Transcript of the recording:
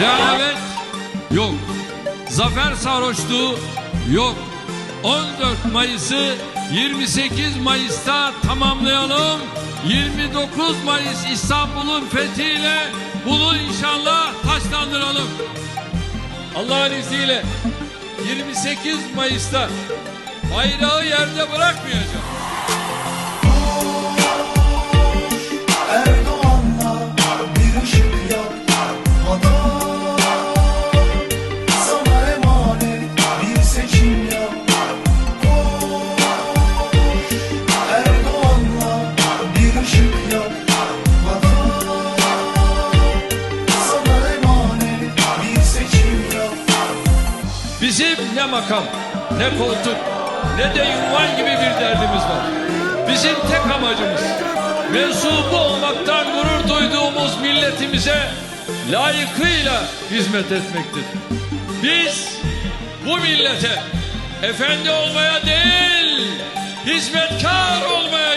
Rehavet yok. Zafer sarhoşluğu yok. 14 Mayıs'ı 28 Mayıs'ta tamamlayalım. 29 Mayıs İstanbul'un fethiyle bunu inşallah taşlandıralım. Allah'ın izniyle 28 Mayıs'ta bayrağı yerde bırakmayacağım. Ne makam, ne koltuk, ne de ünvan gibi bir derdimiz var. Bizim tek amacımız mensubu olmaktan gurur duyduğumuz milletimize layıkıyla hizmet etmektir. Biz bu millete efendi olmaya değil, hizmetkar olmaya